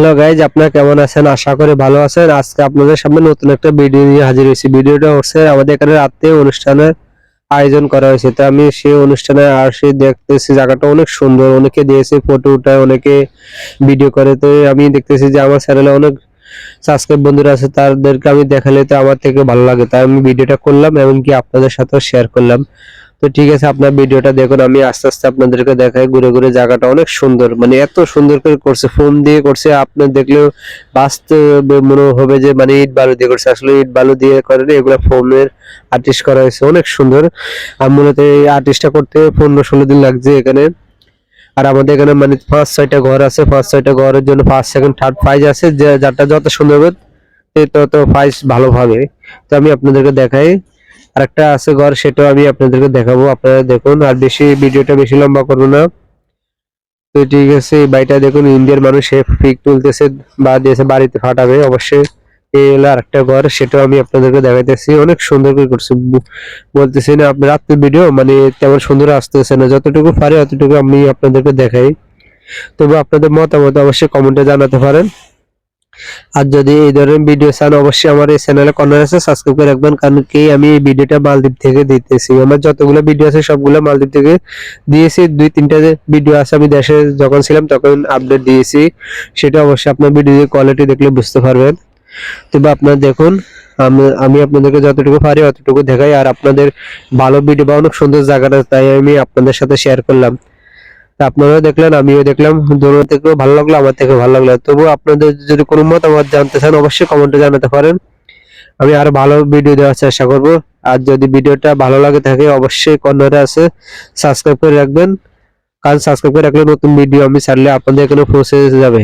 Hello guys আপনারা কেমন আছেন? আশা করি ভালো আছেন। আজকে আপনাদের সামনে নতুন একটা ভিডিও নিয়ে হাজির হয়েছি। ভিডিওটা হচ্ছে আমাদের এখানে রাতে অনুষ্ঠানের আয়োজন করা হয়েছে। তো আমি সেই অনুষ্ঠানে আসি দেখতেছি, জায়গাটা অনেক সুন্দর। অনেকে দিয়েছে ফটো উঠায়, অনেকে ভিডিও করে। তো আমি দেখতেছি যে আমার চ্যানেলে অনেক সাবস্ক্রাইব বন্ধুরা আছে, তাদেরকে আমি দেখালে তো আমার থেকে ভালো লাগে। তাই আমি ভিডিওটা করলাম এমনকি আপনাদের সাথেও শেয়ার করলাম। তো ঠিক আছে আপনার ভিডিওটা দেখুন আমি আস্তে আস্তে আপনাদেরকে দেখাই ঘুরে ঘুরে জায়গাটা অনেক সুন্দর মানে এত সুন্দর করে করছে ফোন দিয়ে করছে আপনার দেখলেও বাস্তবে মনে হবে যে মানে ইট বালু দিয়ে করছে আসলে ইট বালু দিয়ে করে না, এগুলো ফোনের আর্টিস্ট করা হয়েছে অনেক সুন্দর। আর মূলত এই আর্টিস্টটা করতে পনেরো ষোলো দিন লাগছে এখানে। আর আমাদের এখানে মানে পাঁচ ছয়টা ঘর আছে পাঁচ ছয়টা ঘরের জন্য ফার্স্ট সেকেন্ড থার্ড প্রাইজ আছে যে যারটা যত সুন্দর হবে তত প্রাইজ ভালো হবে তো আমি আপনাদেরকে দেখাই। আর একটা আছে ঘর, সেটাও আমি আপনাদেরকে দেখাবো। আপনারা দেখুন, আর বেশি ভিডিওটা বেশি লম্বা করব না। তো ঠিক আছে, এই বাড়িটা দেখুন, ইন্ডিয়ার মানুষ পিক তুলতেছে বা দিয়েছে বাড়িতে ফাটাবে, অবশ্যই। এই হলো আরেকটা ঘর, সেটাও আমি আপনাদেরকে দেখাইতেছি। অনেক সুন্দর করে করছি। বলতেছি না আপনি রাত্রে ভিডিও মানে তেমন সুন্দর আসতেছে না। যতটুকু পারে, অতটুকু আমি আপনাদেরকে দেখাই। তবু আপনাদের মতামত অবশ্যই কমেন্টে জানাতে পারেন। আর যদি এই ধরনের ভিডিও চান, অবশ্যই আমার এই চ্যানেলে কর্নার আছে সাবস্ক্রাইব করে রাখবেন, কারণ কি আমি এই ভিডিওটা মালদ্বীপ থেকে দিতেছি। আমার যতগুলো ভিডিও আছে, সবগুলো মালদ্বীপ থেকে দিয়েছি। দুই, তিনটা ভিডিও আছে, আমি দেশে যখন ছিলাম, তখন আপডেট দিয়েছি। সেটা অবশ্যই আপনার ভিডিও কোয়ালিটি দেখলে বুঝতে পারবেন। তবে আপনারা দেখুন, আমি- আপনাদেরকে যতটুকু পারি, অতটুকু দেখাই। আর আপনাদের ভালো ভিডিও বা অনেক সুন্দর জায়গাটা, তাই আমি আপনাদের সাথে শেয়ার করলাম। আপনারাও দেখলেন, আমিও দেখলাম। দোনো থেকেও ভালো লাগল, আমার থেকে ভালো লাগল। তবু আপনাদের যদি কোনো মত আমার জানতে চান, অবশ্যই কমেন্টে জানাতে পারেন। আমি আরও ভালো ভিডিও দেওয়ার চেষ্টা করব। আর যদি ভিডিওটা ভালো লাগে থাকে, অবশ্যই কর্নারে আছে সাবস্ক্রাইব করে রাখবেন। কারণ সাবস্ক্রাইব করে রাখলে নতুন ভিডিও আমি ছাড়লে আপনাদের এখানে পৌঁছে যাবে।